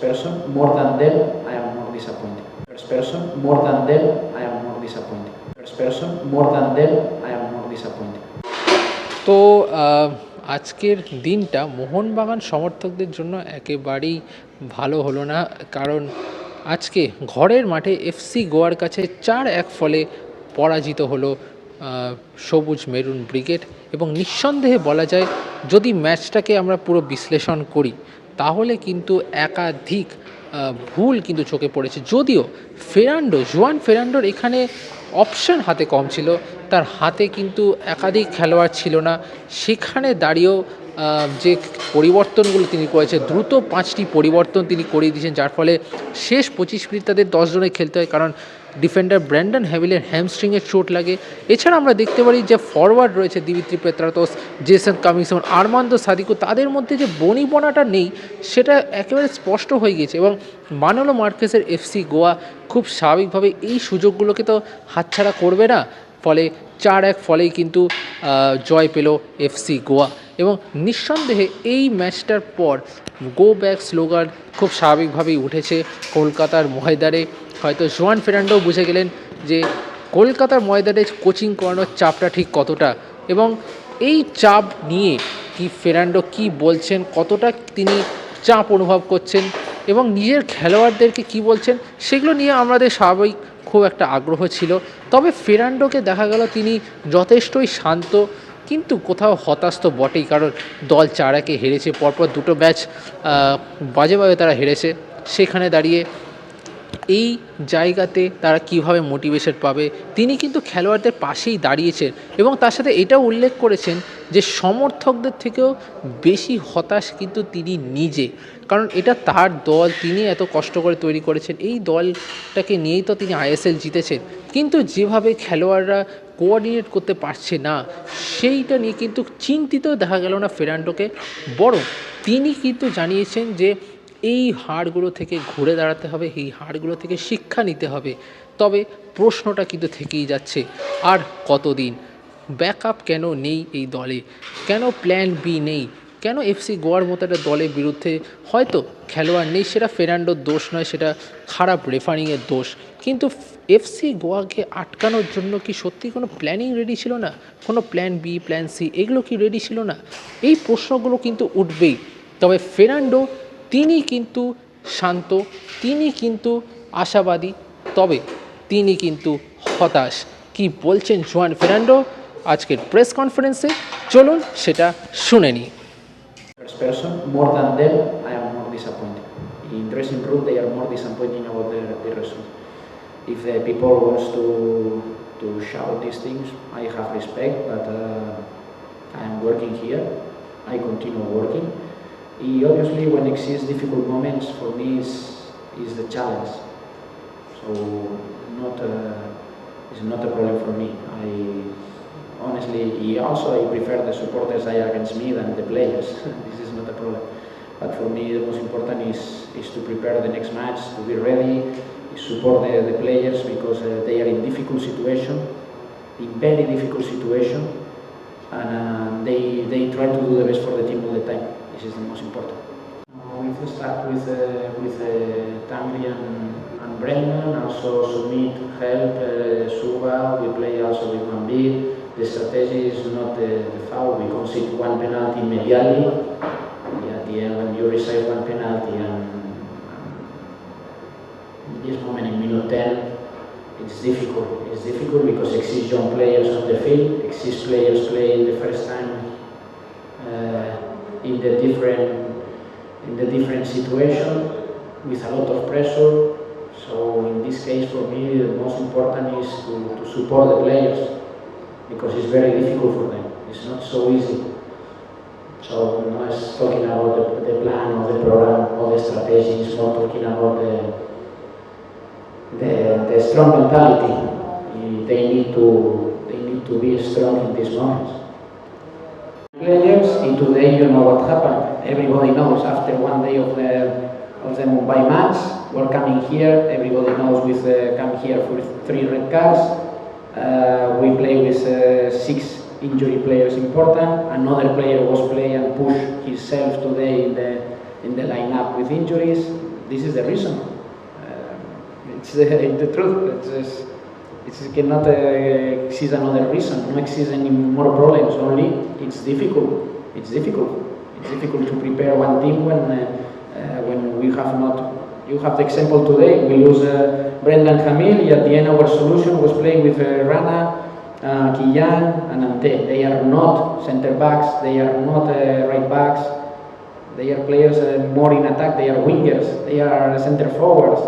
Person, more than them, I am more disappointed. First person, more than them, I am more disappointed. First person, more than them, I am more disappointed. তো আহ, আজকের দিনটা মোহনবাগান সমর্থকদের জন্য একেবারেই ভালো হলো না কারণ আজকে ঘরের মাঠে এফসি গোয়ার কাছে চার এক ফলে পরাজিত হলো সবুজ মেরুন ব্রিগেড এবং নিঃসন্দেহে বলা যায় যদি ম্যাচটাকে আমরা পুরো বিশ্লেষণ করি তাহলে কিন্তু একাধিক ভুল কিন্তু চোখে পড়েছে। যদিও ফেরান্ডো, জুয়ান ফেরান্ডোর এখানে অপশন হাতে কম ছিল। তার হাতে কিন্তু একাধিক খেলোয়াড় ছিল না। সেখানে দাঁড়িয়েও যে পরিবর্তনগুলো তিনি করেছে, দ্রুত পাঁচটি পরিবর্তন তিনি করিয়ে দিয়েছেন, যার ফলে শেষ পঁচিশ মিনিট তাদের দশজনে খেলতে হয়, কারণ ডিফেন্ডার ব্র্যান্ডন হ্যাভিলের হ্যামস্ট্রিংয়ের চোট লাগে। এছাড়া আমরা দেখতে পারি যে ফরওয়ার্ড রয়েছে Dimitri Petratos Jason Cummings, Armando Sadiku, তাদের মধ্যে যে বনিবনাটা নেই, সেটা একেবারে স্পষ্ট হয়ে গিয়েছে এবং মানলো মার্কেসের এফসি গোয়া খুব স্বাভাবিকভাবে এই সুযোগগুলোকে তো হাতছাড়া করবে না, ফলে চার এক ফলেই কিন্তু জয় পেল এফসি গোয়া। এবং নিঃসন্দেহে এই ম্যাচটার পর গো ব্যাক স্লোগান খুব স্বাভাবিকভাবেই উঠেছে কলকাতার ময়দানে। হয়তো জোয়ান ফেরান্ডো বুঝে গেলেন যে কলকাতার ময়দানে কোচিং করানোর চাপটা ঠিক কতটা এবং এই চাপ নিয়ে কি ফেরান্ডো কি বলছেন, কতটা তিনি চাপ অনুভব করছেন এবং নিজের খেলোয়াড়দেরকে কি বলছেন, সেগুলো নিয়ে আমাদের স্বাভাবিক খুব একটা আগ্রহ ছিল। তবে ফেরান্ডোকে দেখা গেল তিনি যথেষ্টই শান্ত কিন্তু কোথাও হতাশ তো বটেই, কারণ দল চারাকে হেরেছে, পরপর দুটো ম্যাচ বাজেভাবে তারা হেরেছে। সেখানে দাঁড়িয়ে এই জায়গাতে তারা কীভাবে মোটিভেশন পাবে, তিনি কিন্তু খেলোয়াড়দের পাশেই দাঁড়িয়েছেন এবং তার সাথে এটাও উল্লেখ করেছেন যে সমর্থকদের থেকেও বেশি হতাশ কিন্তু তিনি নিজে। কারণ এটা তার দল, তিনি এত কষ্ট করে তৈরি করেছেন, এই দলটাকে নিয়েই তো তিনি আইএসএল জিতেছেন। কিন্তু যেভাবে খেলোয়াড়রা কোঅর্ডিনেট করতে পারছে না, সেইটা নিয়ে কিন্তু চিন্তিত দেখা গেল না ফেরান্ডোকে। বরং তিনি কিন্তু জানিয়েছেন যে এই হাড়গুলো থেকে ঘুরে দাঁড়াতে হবে, এই হাড়গুলো থেকে শিক্ষা নিতে হবে। তবে প্রশ্নটা কিন্তু থেকেই যাচ্ছে, আর কতদিন? ব্যাকআপ কেন নেই এই দলে? কেন প্ল্যান বি নেই? কেন এফসি গোয়ার মতো একটা দলের বিরুদ্ধে হয়তো খেলোয়াড় নেই? সেটা ফেরান্ডোর দোষ নয়, সেটা খারাপ রেফারিংয়ের দোষ। কিন্তু এফসি গোয়াকে আটকানোর জন্য কি সত্যি কোনো প্ল্যানিং রেডি ছিল না? কোনো প্ল্যান বি প্ল্যান সি এগুলো কি রেডি ছিল না? এই প্রশ্নগুলো কিন্তু উঠবেই। তবে ফেরান্ডো, তিনি কিন্তু শান্ত, তিনি কিন্তু আশাবাদী, তবে তিনি কিন্তু হতাশ। কি বলছেন জোয়ান ফেরান্ডো? আজকের প্রেস কনফারেন্সে চলুন সেটা শুনে নিই। Person, more than them, I am more disappointed. In dressing room, they are more disappointing about the, the result. If the people wants to to shout these things, I have respect, but uh, I am working here. I continue working. He obviously, when exists difficult moments, for me is is the challenge. So not uh, is not a problem for me. I honestly, also I prefer the supporters I against me than the players. this is not a problem. But for me, the most important is is to prepare the next match, to be ready, support the, the players because uh, they are in difficult situation, in very difficult situation, and uh, they they try to do the best for the team all the time. This is the most important. We will start with uh, with uh, and, and Brennan, also to help uh, Suba. We play also with Mambir. The strategy is not the, the foul. We concede one penalty immediately. At the end, when you receive one penalty and in this moment in minute 10, it's difficult. It's difficult because exist young players on the field, exist players playing the first time uh, in the different in the different situation with a lot of pressure. So in this case, for me, the most important is to, to support the players because it's very difficult for them. It's not so easy. So I'm not talking about the, the plan or the program or the strategy. It's not talking about the the, the strong mentality. They need to they need to be strong in these moments. Players, and today you know what happened. Everybody knows after one day of the of the Mumbai match, we're coming here. Everybody knows we uh, come here for three red cards. Uh, we play with uh, six injury players important. Another player was play and push himself today in the in the lineup with injuries. this is the reason. Uh, it's the, the truth. It's, just, it's cannot uh, exist another reason. No exist any more problems. Only it's difficult. It's difficult. It's difficult to prepare one team when uh, uh, when we have not. You have the example today. We lose uh, Brendan Hamil. At the end, our solution was playing with uh, Rana, uh, Kiyan, and Ante. They are not centre backs. They are not uh, right backs. They are players uh, more in attack. They are wingers. They are centre forwards.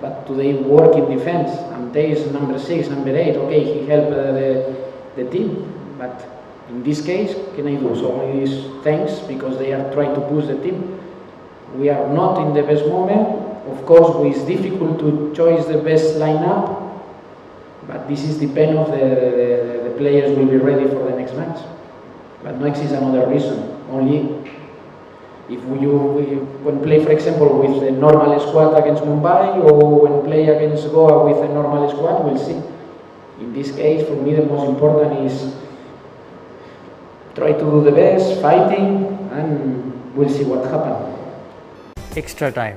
But today work in defense. Ante is number six, number eight. Okay, he helped uh, the, the team. But in this case, can I do? So is thanks because they are trying to push the team. We are not in the best moment. Of course, it's difficult to choose the best lineup. But this is depend of the, the, the players will be ready for the next match. But no exists another reason. Only if you when play, for example, with a normal squad against Mumbai or when play against Goa with a normal squad, we'll see. In this case, for me, the most important is try to do the best, fighting, and we'll see what happens. extra time.